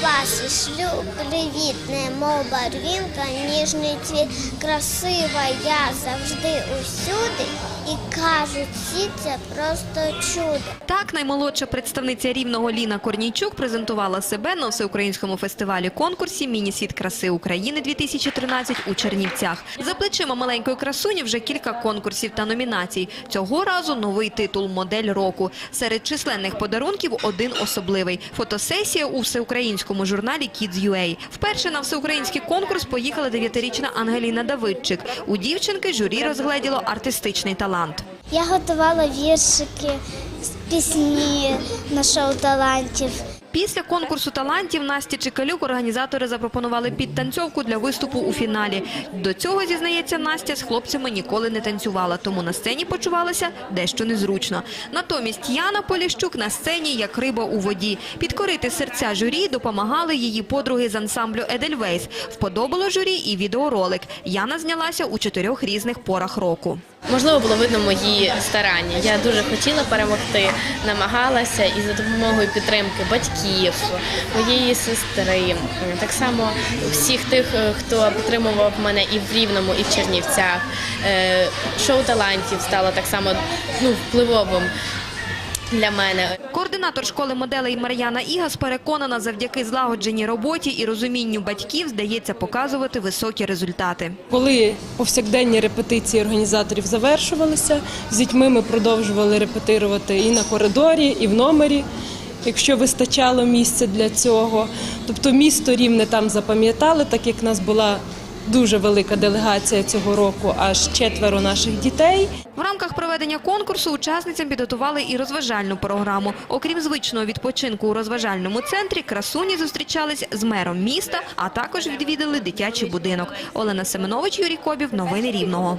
Любасі, шлю привіт, немов барвінка, ніжний цвіт, красива я завжди усюди. І кажуть, всі це просто чудо. Так, наймолодша представниця рівного Ліна Корнійчук презентувала себе на всеукраїнському фестивалі конкурсі Міні-світ краси України 2013 у Чернівцях. За плечима маленької красуні вже кілька конкурсів та номінацій. Цього разу новий титул Модель року. Серед численних подарунків один особливий фотосесія у всеукраїнському журналі Kids.ua. Вперше на всеукраїнський конкурс поїхала дев'ятирічна Ангеліна Давидчик. У дівчинки журі розгледіло артистичний талант. Я готувала віршики, пісні на шоу талантів. Після конкурсу талантів Насті Чекалюк організатори запропонували підтанцьовку для виступу у фіналі. До цього, зізнається Настя, з хлопцями ніколи не танцювала, тому на сцені почувалася дещо незручно. Натомість Яна Поліщук на сцені як риба у воді. Підкорити серця журі допомагали її подруги з ансамблю Едельвейс. Вподобало журі і відеоролик. Яна знялася у чотирьох різних порах року. Можливо, було видно мої старання. Я дуже хотіла перемогти, намагалася і за допомогою підтримки батьків, моєї сестри, так само всіх тих, е, хто підтримував мене і в Рівному, і в Чернівцях. Е, Шоу талантів стало так само ну, впливовим для мене. Координатор школи моделей Мар'яна Ігас переконана, завдяки злагодженій роботі і розумінню батьків здається показувати високі результати. Коли повсякденні репетиції організаторів завершувалися, з дітьми ми продовжували репетирувати і на коридорі, і в номері, якщо вистачало місця для цього. Тобто місто рівне там запам'ятали, так як в нас була дуже велика делегація цього року, аж четверо наших дітей. В рамках проведення конкурсу учасницям підготували і розважальну програму. Окрім звичного відпочинку у розважальному центрі, красуні зустрічались з мером міста, а також відвідали дитячий будинок. Олена Семенович, Юрій Кобів. Новини Рівного.